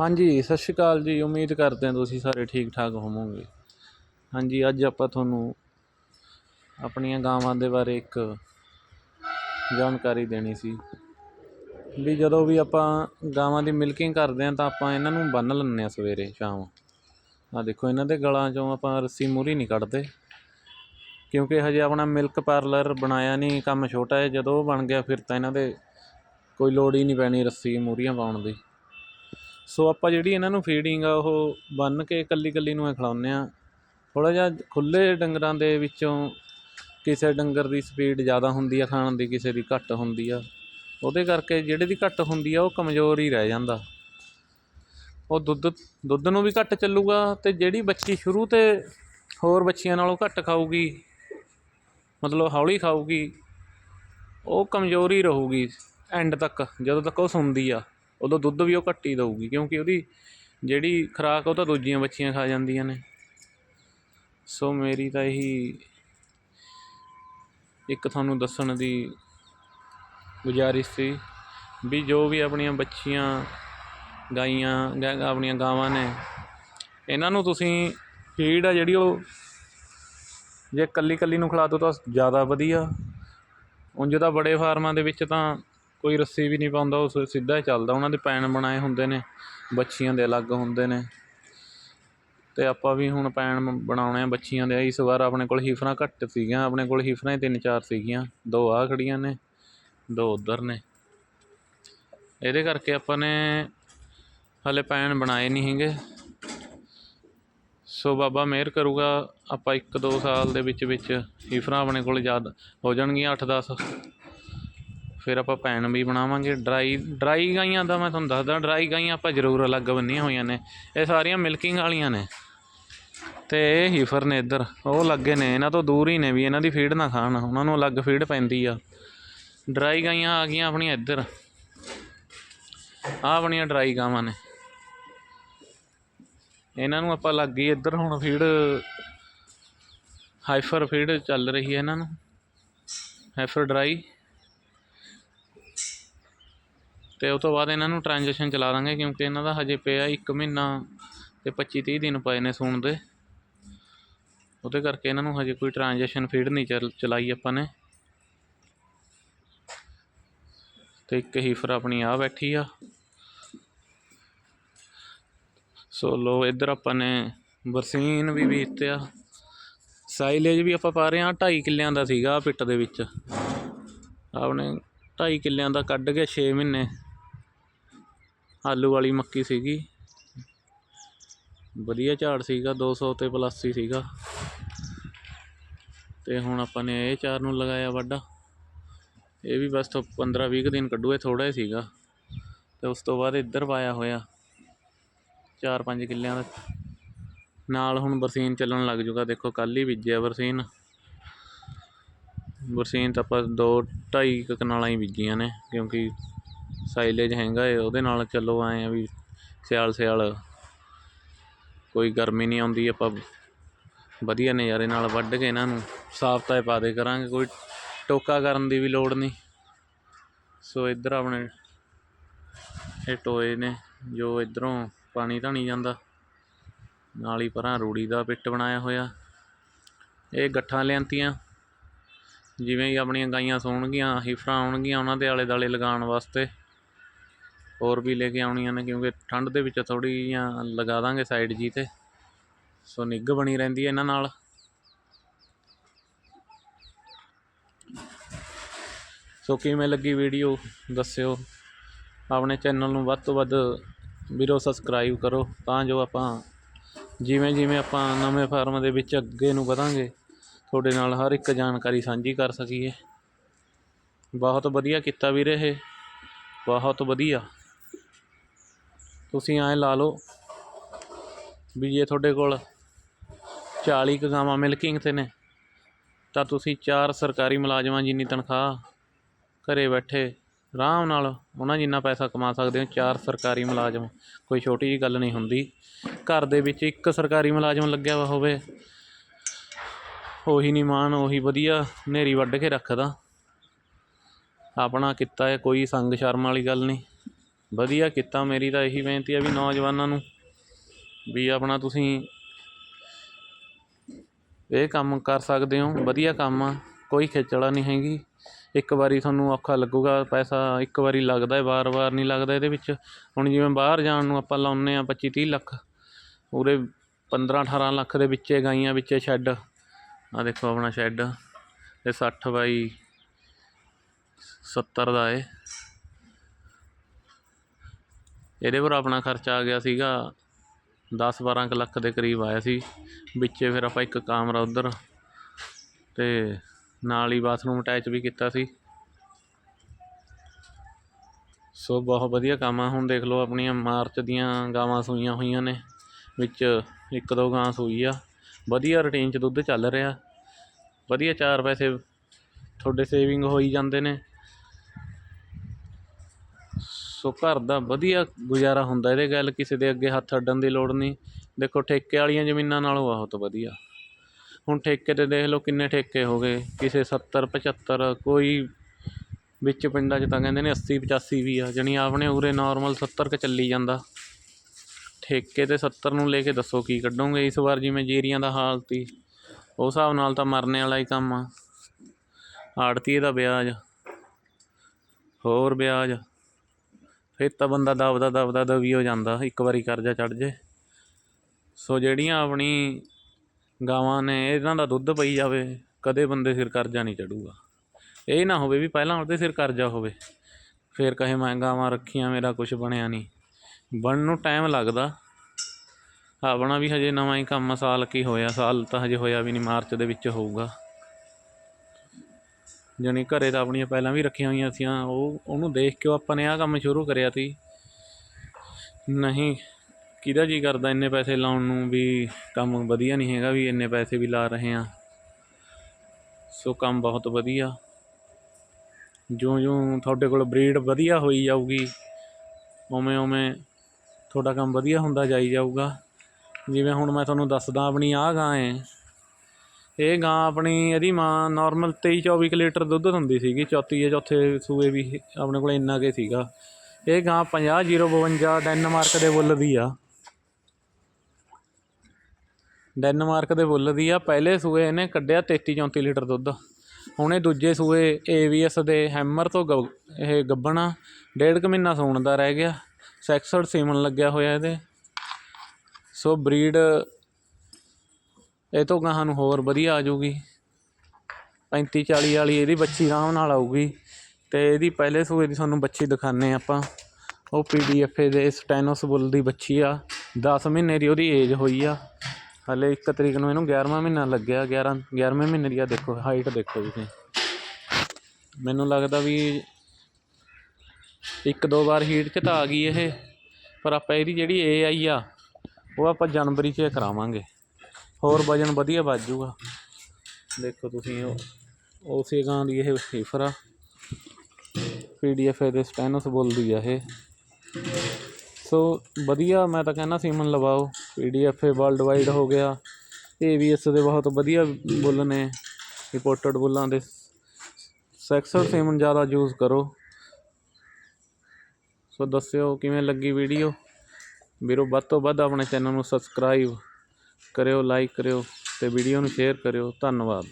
ਹਾਂਜੀ, ਸਤਿ ਸ਼੍ਰੀ ਅਕਾਲ ਜੀ। ਉਮੀਦ ਕਰਦੇ ਹਾਂ ਤੁਸੀਂ ਸਾਰੇ ਠੀਕ ਠਾਕ ਹੋਵੋਗੇ। ਹਾਂਜੀ, ਅੱਜ ਆਪਾਂ ਤੁਹਾਨੂੰ ਆਪਣੀਆਂ ਗਾਵਾਂ ਦੇ ਬਾਰੇ ਇੱਕ ਜਾਣਕਾਰੀ ਦੇਣੀ ਸੀ। ਵੀ ਜਦੋਂ ਵੀ ਆਪਾਂ ਗਾਵਾਂ ਦੀ ਮਿਲਕਿੰਗ ਕਰਦੇ ਹਾਂ ਤਾਂ ਆਪਾਂ ਇਹਨਾਂ ਨੂੰ ਬੰਨ੍ਹ ਲੈਂਦੇ ਹਾਂ ਸਵੇਰੇ, ਸ਼ਾਮ। ਆਹ ਦੇਖੋ, ਇਹਨਾਂ ਦੇ ਗਲਾਂ 'ਚੋਂ ਆਪਾਂ ਰੱਸੀ ਮੂਹਰੀ ਨਹੀਂ ਕੱਢਦੇ। ਕਿਉਂਕਿ ਹਜੇ ਆਪਣਾ ਮਿਲਕ ਪਾਰਲਰ ਬਣਾਇਆ ਨਹੀਂ, ਕੰਮ ਛੋਟਾ ਹੈ। ਜਦੋਂ ਉਹ ਬਣ ਗਿਆ, ਫਿਰ ਤਾਂ ਇਹਨਾਂ ਦੇ ਕੋਈ ਲੋੜ ਹੀ ਨਹੀਂ ਪੈਣੀ ਰੱਸੀ ਮੂਹਰੀਆਂ ਪਾਉਣ ਦੀ। ਸੋ ਆਪਾਂ ਜਿਹੜੀ ਇਹਨਾਂ ਨੂੰ ਫੀਡਿੰਗ ਆ, ਉਹ ਬੰਨ੍ਹ ਕੇ ਇਕੱਲੀ ਇਕੱਲੀ ਨੂੰ ਹੀ ਖਿਲਾਉਂਦੇ ਆ ਥੋੜ੍ਹਾ ਜਿਹਾ ਖੁੱਲ੍ਹੇ ਡੰਗਰਾਂ ਦੇ ਵਿੱਚੋਂ ਕਿਸੇ ਡੰਗਰ ਦੀ ਸਪੀਡ ਜ਼ਿਆਦਾ ਹੁੰਦੀ ਆ, ਖਾਣ ਦੀ ਕਿਸੇ ਦੀ ਘੱਟ ਹੁੰਦੀ ਆ। ਉਹਦੇ ਕਰਕੇ ਜਿਹੜੇ ਦੀ ਘੱਟ ਹੁੰਦੀ ਆ, ਉਹ ਕਮਜ਼ੋਰ ਹੀ ਰਹਿ ਜਾਂਦਾ। ਉਹ ਦੁੱਧ ਦੁੱਧ ਨੂੰ ਵੀ ਘੱਟ ਚੱਲੂਗਾ ਅਤੇ ਜਿਹੜੀ ਬੱਚੀ ਸ਼ੁਰੂ ਤੇ ਹੋਰ ਬੱਚੀਆਂ ਨਾਲੋਂ ਘੱਟ ਖਾਊਗੀ, ਮਤਲਬ ਹੌਲੀ ਖਾਊਗੀ, ਉਹ ਕਮਜ਼ੋਰ ਹੀ ਰਹੂਗੀ ਐਂਡ ਤੱਕ, ਜਦੋਂ ਤੱਕ ਉਹ ਸੁਣਦੀ ਆ। ਉਦੋਂ ਦੁੱਧ ਵੀ ਉਹ ਘੱਟ ਹੀ ਦਊਗੀ, ਕਿਉਂਕਿ ਉਹਦੀ ਜਿਹੜੀ ਖੁਰਾਕ ਉਹ ਤਾਂ ਦੂਜੀਆਂ ਬੱਚੀਆਂ ਖਾ ਜਾਂਦੀਆਂ ਨੇ। ਸੋ ਮੇਰੀ ਤਾਂ ਇਹੀ ਇੱਕ ਤੁਹਾਨੂੰ ਦੱਸਣ ਦੀ ਗੁਜ਼ਾਰਿਸ਼ ਸੀ ਵੀ ਜੋ ਵੀ ਆਪਣੀਆਂ ਬੱਚੀਆਂ ਗਾਈਆਂ ਆਪਣੀਆਂ ਗਾਵਾਂ ਨੇ, ਇਹਨਾਂ ਨੂੰ ਤੁਸੀਂ ਫੀਡ ਆ ਜਿਹੜੀ ਉਹ ਜੇ ਇਕੱਲੀ ਇਕੱਲੀ ਨੂੰ ਖਿਲਾ ਦਿਓ ਤਾਂ ਜ਼ਿਆਦਾ ਵਧੀਆ। ਉਂਝ ਤਾਂ ਬੜੇ ਫਾਰਮਾਂ ਦੇ ਵਿੱਚ ਤਾਂ ਕੋਈ ਰੱਸੀ ਵੀ ਨਹੀਂ ਪਾਉਂਦਾ, ਉਹ ਸਿੱਧਾ ਹੀ ਚੱਲਦਾ। ਉਹਨਾਂ ਦੇ ਪੈਨ ਬਣਾਏ ਹੁੰਦੇ ਨੇ, ਬੱਚੀਆਂ ਦੇ ਅਲੱਗ ਹੁੰਦੇ ਨੇ। ਅਤੇ ਆਪਾਂ ਵੀ ਹੁਣ ਪੈਨ ਬਣਾਉਣੇ ਆ ਬੱਚੀਆਂ ਦੇ। ਇਸ ਵਾਰ ਆਪਣੇ ਕੋਲ ਹੀਫਰਾਂ ਘੱਟ ਸੀਗੀਆਂ, ਆਪਣੇ ਕੋਲ ਹੀਫਰਾਂ ਹੀ ਤਿੰਨ ਚਾਰ ਸੀਗੀਆਂ। ਦੋ ਆਹ ਖੜੀਆਂ ਨੇ, ਦੋ ਉੱਧਰ ਨੇ। ਇਹਦੇ ਕਰਕੇ ਆਪਾਂ ਨੇ ਹਲੇ ਪੈਨ ਬਣਾਏ ਨਹੀਂ ਹੈਗੇ। ਸੋ ਬਾਬਾ ਮਿਹਰ ਕਰੂਗਾ, ਆਪਾਂ ਇੱਕ ਦੋ ਸਾਲ ਦੇ ਵਿੱਚ ਵਿੱਚ ਹੀਫਰਾਂ ਆਪਣੇ ਕੋਲ ਜ਼ਿਆਦਾ ਹੋ ਜਾਣਗੀਆਂ ਅੱਠ ਦਸ ਫਿਰ ਆਪਾਂ ਪੈਨ ਵੀ ਬਣਾਵਾਂਗੇ। ਡਰਾਈ ਡਰਾਈ ਗਾਈਆਂ ਦਾ ਮੈਂ ਤੁਹਾਨੂੰ ਦੱਸਦਾ, ਡਰਾਈ ਗਾਈਆਂ ਆਪਾਂ ਜ਼ਰੂਰ ਅਲੱਗ ਬੰਨੀਆਂ ਹੋਈਆਂ ਨੇ। ਇਹ ਸਾਰੀਆਂ ਮਿਲਕਿੰਗ ਵਾਲੀਆਂ ਨੇ। ਅਤੇ ਇਹ ਹੀਫਰ ਨੇ ਇੱਧਰ, ਉਹ ਲੱਗੇ ਨੇ, ਇਹਨਾਂ ਤੋਂ ਦੂਰ ਹੀ ਨੇ ਵੀ, ਇਹਨਾਂ ਦੀ ਫੀਡ ਨਾ ਖਾਣ, ਉਹਨਾਂ ਨੂੰ ਅਲੱਗ ਫੀਡ ਪੈਂਦੀ ਆ। ਡਰਾਈ ਗਾਈਆਂ ਆ ਗਈਆਂ ਆਪਣੀਆਂ ਇੱਧਰ। ਆਹ ਆਪਣੀਆਂ ਡਰਾਈ ਗਾਵਾਂ ਨੇ। ਇਹਨਾਂ ਨੂੰ ਆਪਾਂ ਲੱਗ ਗਈ ਇੱਧਰ, ਹੁਣ ਫੀਡ, ਹਾਈਫਰ ਫੀਡ ਚੱਲ ਰਹੀ ਹੈ ਇਹਨਾਂ ਨੂੰ। Heifer dry. ਅਤੇ ਉਹ ਤੋਂ ਬਾਅਦ ਇਹਨਾਂ ਨੂੰ ਟ੍ਰਾਂਜੈਕਸ਼ਨ ਚਲਾ ਦਾਂਗੇ ਕਿਉਂਕਿ ਇਹਨਾਂ ਦਾ ਹਜੇ ਪਿਆ ਇੱਕ ਮਹੀਨਾ ਅਤੇ ਪੱਚੀ ਤੀਹ ਦਿਨ ਪਏ ਨੇ ਸੂਣ ਦੇ। ਉਹਦੇ ਕਰਕੇ ਇਹਨਾਂ ਨੂੰ ਹਜੇ ਕੋਈ ਟ੍ਰਾਂਜੈਕਸ਼ਨ ਫੀਡ ਨਹੀਂ ਚਲ, ਚਲਾਈ ਆਪਾਂ ਨੇ। ਅਤੇ ਇੱਕ ਹੀਫਰ ਆਪਣੀ ਆ ਬੈਠੀ ਆ। ਸੋ ਲੋ ਇੱਧਰ ਆਪਾਂ ਨੇ ਬਰਸੀਨ ਵੀ ਬੀਜਤਿਆ। ਸਾਈਲੇਜ ਵੀ ਆਪਾਂ ਪਾ ਰਹੇ ਹਾਂ, ਢਾਈ ਕਿੱਲਿਆਂ ਦਾ ਸੀਗਾ ਪਿੱਟ ਦੇ ਵਿੱਚ। ਆਪਣੇ ਢਾਈ ਕਿੱਲਿਆਂ ਦਾ ਕੱਢ ਕੇ 6 ਮਹੀਨੇ ਆਲੂ ਵਾਲੀ ਮੱਕੀ ਸੀਗੀ। ਵਧੀਆ ਝਾੜ ਸੀਗਾ 200 ਤੇ ਪਲੱਸ ਹੀ ਸੀਗਾ। ਤੇ ਹੁਣ ਆਪਾਂ ਨੇ ਇਹ ਚਾਰ ਨੂੰ ਲਗਾਇਆ ਵਾਢਾ। ਇਹ ਵੀ ਬਸ ਤੋਂ 15 20 ਦਿਨ ਕੱਢੂ ਇਹ ਥੋੜਾ ਹੀ ਸੀਗਾ। ਤੇ ਉਸ ਤੋਂ ਬਾਅਦ ਇੱਧਰ ਪਾਇਆ ਹੋਇਆ। ਚਾਰ ਪੰਜ ਕਿੱਲਿਆਂ ਦਾ। ਨਾਲ ਹੁਣ ਬਰਸੀਨ ਚੱਲਣ ਲੱਗ ਜੂਗਾ। ਦੇਖੋ ਕੱਲ ਹੀ ਬੀਜਿਆ ਬਰਸੀਨ। ਬਰਸੀਨ ਤਾਂ ਆਪਾਂ ਦੋ ਢਾਈ ਕੁ ਕਨਾਲਾਂ ਹੀ ਬੀਜੀਆਂ ਨੇ, ਕਿਉਂਕਿ ਸਾਈਲੇਜ ਹੈਗਾ ਏ, ਉਹਦੇ ਨਾਲ ਚਲੋ ਆਏ ਆ ਵੀ ਸਿਆਲ ਸਿਆਲ। ਕੋਈ ਗਰਮੀ ਨਹੀਂ ਆਉਂਦੀ, ਆਪਾਂ ਵਧੀਆ ਨਜ਼ਾਰੇ ਨਾਲ ਵੱਢ ਕੇ ਇਹਨਾਂ ਨੂੰ ਸਾਫ਼ ਤਾਂ ਪਾ ਦੇ ਕਰਾਂਗੇ, ਕੋਈ ਟੋਕਾ ਕਰਨ ਦੀ ਵੀ ਲੋੜ ਨਹੀਂ। ਸੋ ਇੱਧਰ ਆਪਣੇ ਇਹ ਟੋਏ ਨੇ, ਜੋ ਇੱਧਰੋਂ ਪਾਣੀ ਧਾਣੀ ਜਾਂਦਾ, ਨਾਲ ਹੀ ਪਰਾਂ ਰੂੜੀ ਦਾ ਪਿੱਟ ਬਣਾਇਆ ਹੋਇਆ। ਇਹ ਗੱਠਾਂ ਲਿਆਂਤੀਆਂ, ਜਿਵੇਂ ਹੀ ਆਪਣੀਆਂ ਗਾਈਆਂ ਸੌਣਗੀਆਂ ਹਿਫਰਾਂ ਆਉਣਗੀਆਂ ਉਹਨਾਂ ਦੇ ਆਲੇ ਦੁਆਲੇ ਲਗਾਉਣ ਵਾਸਤੇ। ਹੋਰ ਵੀ ਲੈ ਕੇ ਆਉਣੀਆਂ ਨੇ ਕਿਉਂਕਿ ਠੰਡ ਦੇ ਵਿੱਚ ਥੋੜ੍ਹੀ ਜਿਹੀਆਂ ਲਗਾ ਦਾਂਗੇ ਸਾਈਡ ਜੀ 'ਤੇ। ਸੋ ਨਿੱਘ ਬਣੀ ਰਹਿੰਦੀ ਹੈ ਇਹਨਾਂ ਨਾਲ। ਸੋ ਕਿਵੇਂ ਲੱਗੀ ਵੀਡੀਓ ਦੱਸਿਓ। ਆਪਣੇ ਚੈਨਲ ਨੂੰ ਵੱਧ ਤੋਂ ਵੱਧ ਵੀਰੋ ਸਬਸਕ੍ਰਾਈਬ ਕਰੋ ਤਾਂ ਜੋ ਆਪਾਂ ਜਿਵੇਂ ਜਿਵੇਂ ਆਪਾਂ ਨਵੇਂ ਫਾਰਮ ਦੇ ਵਿੱਚ ਅੱਗੇ ਨੂੰ ਵਧਾਂਗੇ, ਤੁਹਾਡੇ ਨਾਲ ਹਰ ਇੱਕ ਜਾਣਕਾਰੀ ਸਾਂਝੀ ਕਰ ਸਕੀਏ। ਬਹੁਤ ਵਧੀਆ ਕੀਤਾ ਵੀਰੇ ਇਹ। ਬਹੁਤ ਵਧੀਆ। ਤੁਸੀਂ ਐਂ ਲਾ ਲਓ ਵੀ ਜੇ ਤੁਹਾਡੇ ਕੋਲ 40 ਕੁ ਗਾਵਾਂ ਮਿਲਕਿੰਗ 'ਤੇ ਨੇ, ਤਾਂ ਤੁਸੀਂ ਚਾਰ ਸਰਕਾਰੀ ਮੁਲਾਜ਼ਮਾਂ ਜਿੰਨੀ ਤਨਖਾਹ ਘਰੇ ਬੈਠੇ ਆਰਾਮ ਨਾਲ ਉਹਨਾਂ ਜਿੰਨਾ ਪੈਸਾ ਕਮਾ ਸਕਦੇ ਹੋ, ਚਾਰ ਸਰਕਾਰੀ ਮੁਲਾਜ਼ਮ, ਕੋਈ ਛੋਟੀ ਜਿਹੀ ਗੱਲ ਨਹੀਂ ਹੁੰਦੀ। ਘਰ ਦੇ ਵਿੱਚ ਇੱਕ ਸਰਕਾਰੀ ਮੁਲਾਜ਼ਮ ਲੱਗਿਆ ਵਾ ਹੋਵੇ, ਉਹੀ ਨਹੀਂ ਮਾਣ, ਉਹੀ ਵਧੀਆ ਹਨੇਰੀ ਵੱਢ ਕੇ ਰੱਖਦਾ। ਆਪਣਾ ਕਿੱਤਾ ਹੈ ਕੋਈ ਸੰਗ ਸ਼ਰਮ ਵਾਲੀ ਗੱਲ ਨਹੀਂ। ਵਧੀਆ ਕੀਤਾ, ਮੇਰੀ ਤਾਂ ਇਹੀ ਬੇਨਤੀ ਹੈ ਵੀ ਨੌਜਵਾਨਾਂ ਨੂੰ ਵੀ ਆਪਣਾ ਤੁਸੀਂ ਇਹ ਕੰਮ ਕਰ ਸਕਦੇ ਹੋ, ਵਧੀਆ ਕੰਮ ਆ, ਕੋਈ ਖੇਚਲਾ ਨਹੀਂ ਹੈਗੀ। ਇੱਕ ਵਾਰੀ ਤੁਹਾਨੂੰ ਔਖਾ ਲੱਗੂਗਾ, ਪੈਸਾ ਇੱਕ ਵਾਰੀ ਲੱਗਦਾ ਵਾਰ-ਵਾਰ ਨਹੀਂ ਲੱਗਦਾ ਇਹਦੇ ਵਿੱਚ। ਹੁਣ ਜਿਵੇਂ ਬਾਹਰ ਜਾਣ ਨੂੰ ਆਪਾਂ ਲਾਉਂਦੇ ਆ 25 30 ਲੱਖ ਉਰੇ 15 18 ਲੱਖ ਦੇ ਵਿੱਚੇ ਗਾਈਆਂ ਵਿੱਚੇ ਸ਼ੈੱਡ। ਆ ਦੇਖੋ ਆਪਣਾ ਸ਼ੈੱਡ, ਇਹ 60 ਬਾਈ 70 ਦਾ ਏ। ਇਹਦੇ ਪਰ ਆਪਣਾ ਖਰਚਾ ਆ ਗਿਆ ਸੀਗਾ 10 12 ਕੁ ਲੱਖ ਦੇ ਕਰੀਬ ਆਇਆ ਸੀ। ਵਿੱਚੇ ਫਿਰ ਆਪਾਂ ਇੱਕ ਕਮਰਾ ਉੱਧਰ ਅਤੇ ਨਾਲ ਹੀ ਬਾਥਰੂਮ ਅਟੈਚ ਵੀ ਕੀਤਾ ਸੀ। ਸੋ ਬਹੁਤ ਵਧੀਆ ਕੰਮ ਆ ਹੁਣ ਦੇਖ ਲਓ ਆਪਣੀਆਂ ਮਾਰਚ ਦੀਆਂ ਗਾਵਾਂ ਸੂਈਆਂ ਹੋਈਆਂ ਨੇ, ਵਿੱਚ ਇੱਕ ਦੋ ਗਾਂ ਸੂਈ ਆ। ਵਧੀਆ ਰੂਟੀਨ 'ਚ ਦੁੱਧ ਚੱਲ ਰਿਹਾ। ਵਧੀਆ ਚਾਰ ਪੈਸੇ ਤੁਹਾਡੇ ਸੇਵਿੰਗ ਹੋਈ ਜਾਂਦੇ ਨੇ। ਸੋ ਘਰ ਦਾ ਵਧੀਆ ਗੁਜ਼ਾਰਾ ਹੁੰਦਾ, ਇਹਦੇ ਗੱਲ ਕਿਸੇ ਦੇ ਅੱਗੇ ਹੱਥ ਅੱਡਣ ਦੀ ਲੋੜ ਨਹੀਂ। ਦੇਖੋ, ਠੇਕੇ ਵਾਲੀਆਂ ਜ਼ਮੀਨਾਂ ਨਾਲੋਂ ਬਹੁਤ ਵਧੀਆ। ਹੁਣ ਠੇਕੇ ਤੇ ਦੇਖ ਲਓ ਕਿੰਨੇ ਠੇਕੇ ਹੋ ਗਏ। ਕਿਸੇ 70 75 ਕੋਈ ਵਿੱਚ ਪਿੰਡਾਂ 'ਚ ਤਾਂ ਕਹਿੰਦੇ ਨੇ 80 85 ਵੀ ਆ, ਜਾਣੀ ਆਪਣੇ ਉਰੇ ਨੋਰਮਲ ਸੱਤਰ ਕੁ ਚੱਲੀ ਜਾਂਦਾ। ਠੇਕੇ ਤੇ 70 ਨੂੰ ਲੈ ਕੇ ਦੱਸੋ ਕੀ ਕੱਢੋਗੇ? ਇਸ ਵਾਰ ਜਿਵੇਂ ਜੀਰੀਆਂ ਦਾ ਹਾਲਤ ਹੀ ਉਸ ਹਿਸਾਬ ਨਾਲ ਤਾਂ ਮਰਨੇ ਵਾਲਾ ਹੀ ਕੰਮ ਆ। ਆੜਤੀਏ ਦਾ ਵਿਆਜ, ਹੋਰ ਵਿਆਜ। ਫਿਰ ਤਾਂ ਬੰਦਾ ਦਬਦਾ ਦਬਦਾ ਦਬੀ ਹੋ ਜਾਂਦਾ, ਇੱਕ ਵਾਰੀ ਕਰਜ਼ਾ ਚੜ੍ਹ ਜੇ। ਸੋ ਜਿਹੜੀਆਂ ਆਪਣੀ ਗਾਵਾਂ ਨੇ, ਇਹਨਾਂ ਦਾ ਦੁੱਧ ਪਈ ਜਾਵੇ, ਕਦੇ ਬੰਦੇ ਸਿਰ ਕਰਜ਼ਾ ਨਹੀਂ ਚੜੂਗਾ ਇਹ ਨਾ ਹੋਵੇ ਵੀ ਪਹਿਲਾਂ ਉਹਦੇ ਸਿਰ ਕਰਜ਼ਾ ਹੋਵੇ, ਫਿਰ ਕਹੇ ਮੈਂ ਗਾਵਾਂ ਰੱਖੀਆਂ, ਮੇਰਾ ਕੁਝ ਬਣਿਆ ਨਹੀਂ। ਬਣਨ ਨੂੰ ਟਾਈਮ ਲੱਗਦਾ। ਆਪਣਾ ਵੀ ਹਜੇ ਨਵਾਂ ਹੀ ਕੰਮ ਸਾਲ ਕੀ ਹੋਇਆ, ਸਾਲ ਤਾਂ ਹਜੇ ਹੋਇਆ ਵੀ ਨਹੀਂ, ਮਾਰਚ ਦੇ ਵਿੱਚ ਹੋਊਗਾ। ਜਾਣੀ ਘਰੇ ਤਾਂ ਆਪਣੀਆਂ ਪਹਿਲਾਂ ਵੀ ਰੱਖੀਆਂ ਹੋਈਆਂ ਸੀ ਉਹ, ਉਹਨੂੰ ਦੇਖ ਕੇ ਉਹ ਆਪਾਂ ਨੇ ਆਹ ਕੰਮ ਸ਼ੁਰੂ ਕਰਿਆ ਸੀ। ਨਹੀਂ, ਕਿਹਦਾ ਜੀ ਕਰਦਾ ਇੰਨੇ ਪੈਸੇ ਲਾਉਣ ਨੂੰ ਵੀ, ਕੰਮ ਵਧੀਆ ਨਹੀਂ ਹੈਗਾ ਵੀ ਇੰਨੇ ਪੈਸੇ ਵੀ ਲਾ ਰਹੇ ਆ ਸੋ ਕੰਮ ਬਹੁਤ ਵਧੀਆ। ਜਿਉਂ-ਜਿਉਂ ਤੁਹਾਡੇ ਕੋਲ ਬਰੀਡ ਵਧੀਆ ਹੋਈ ਜਾਊਗੀ ਉਵੇਂ ਉਵੇਂ ਤੁਹਾਡਾ ਕੰਮ ਵਧੀਆ ਹੁੰਦਾ ਜਾਈ ਜਾਊਗਾ। ਜਿਵੇਂ ਹੁਣ ਮੈਂ ਤੁਹਾਨੂੰ ਦੱਸਦਾ ਆਪਣੀ ਆਹ ਗਾਂ ਹੈ। ਇਹ ਗਾਂ ਆਪਣੀ ਇਹਦੀ ਮਾਂ ਨਾਰਮਲ 23 24 ਕੁ ਲੀਟਰ ਦੁੱਧ ਦਿੰਦੀ ਸੀਗੀ, ਚੌਥੀ ਜਾਂ ਚੌਥੇ ਸੂਏ ਵੀ ਆਪਣੇ ਕੋਲ ਇੰਨਾ ਕੇ ਸੀਗਾ। ਇਹ ਗਾਂ 50 052 ਡੈਨਮਾਰਕ ਦੇ ਬੁੱਲ ਦੀ ਆ। ਡੈਨਮਾਰਕ ਦੇ ਬੁੱਲ ਦੀ ਆ। ਪਹਿਲੇ ਸੂਏ ਇਹਨੇ ਕੱਢਿਆ 33 34 ਲੀਟਰ ਦੁੱਧ। ਹੁਣ ਇਹ ਦੂਜੇ ਸੂਏ ਏਵੀਐਸ ਦੇ ਹੈਮਰ ਤੋਂ ਗੱਬ- ਇਹ ਗੱਬਣਾ ਡੇਢ ਕੁ ਮਹੀਨਾ ਸੂਣ ਦਾ ਰਹਿ ਗਿਆ। ਸੈਕਸਡ ਸੀਮਨ ਲੱਗਿਆ ਹੋਇਆ ਇਹਦੇ। ਸੋ ਬਰੀਡ ਇਹ ਤੋਂ ਗਾਹਾਂ ਨੂੰ ਹੋਰ ਵਧੀਆ ਆ ਜੂਗੀ ਪੈਂਤੀ, ਚਾਲੀ ਵਾਲੀ ਇਹਦੀ ਬੱਚੀ ਆਰਾਮ ਨਾਲ ਆਊਗੀ। ਅਤੇ ਇਹਦੀ ਪਹਿਲੇ ਸੂਏ ਦੀ ਤੁਹਾਨੂੰ ਬੱਚੀ ਦਿਖਾਣੇ ਆਪਾਂ। ਉਹ ਪੀ ਡੀ ਪੀਡੀਐਫ ਦੇ ਸਟੈਨੋਸ ਬੁੱਲ ਦੀ ਬੱਚੀ ਆ। 10 ਮਹੀਨੇ ਦੀ ਉਹਦੀ ਏਜ ਹੋਈ ਆ। ਹਲੇ 1 ਤਰੀਕ ਨੂੰ ਇਹਨੂੰ 11ਵਾਂ ਮਹੀਨਾ ਲੱਗਿਆ 11 11ਵੇਂ ਮਹੀਨੇ ਦੀ ਆ ਦੇਖੋ ਹਾਈਟ ਦੇਖੋ ਤੁਸੀਂ। ਮੈਨੂੰ ਲੱਗਦਾ ਵੀ ਇੱਕ ਦੋ ਵਾਰ ਹੀਟ 'ਚ ਤਾਂ ਆ ਗਈ ਇਹ। ਪਰ ਆਪਾਂ ਇਹਦੀ ਜਿਹੜੀ ਏ ਆਈ ਆ, ਉਹ ਆਪਾਂ ਜਨਵਰੀ 'ਚ ਕਰਾਵਾਂਗੇ। ਹੋਰ ਵਜਨ ਵਧੀਆ ਵੱਧ ਜੂਗਾ ਦੇਖੋ ਤੁਸੀਂ ਉਹ, ਉਸੇ ਗਾਂ ਦੀ ਇਹ ਹੀਫਰ ਆ। ਪੀਡੀਐਫ ਦੇ ਸਟੈਨਸ ਬੋਲਦੀ ਆ ਇਹ। ਸੋ ਵਧੀਆ ਮੈਂ ਤਾਂ ਕਹਿੰਦਾ ਸੀਮਨ ਲਵਾਓ। ਪੀਡੀਐਫ ਵਰਲਡ ਵਾਈਡ ਹੋ ਗਿਆ। ਏਵੀਐਸ ਦੇ ਬਹੁਤ ਵਧੀਆ ਬੁੱਲ ਨੇ। ਰਿਪੋਰਟਡ ਬੁੱਲਾਂ ਦੇ। ਸੈਕਸਰ ਸੀਮਨ ਜ਼ਿਆਦਾ ਯੂਜ਼ ਕਰੋ। ਸੋ ਦੱਸਿਓ ਕਿਵੇਂ ਲੱਗੀ ਵੀਡੀਓ ਵੀਰੋ, ਵੱਧ ਤੋਂ ਵੱਧ ਆਪਣੇ ਚੈਨਲ ਨੂੰ ਸਬਸਕ੍ਰਾਈਬ ਕਰਿਓ ਲਾਈਕ ਕਰਿਓ ਅਤੇ ਵੀਡੀਓ ਨੂੰ ਸ਼ੇਅਰ ਕਰਿਓ। ਧੰਨਵਾਦ।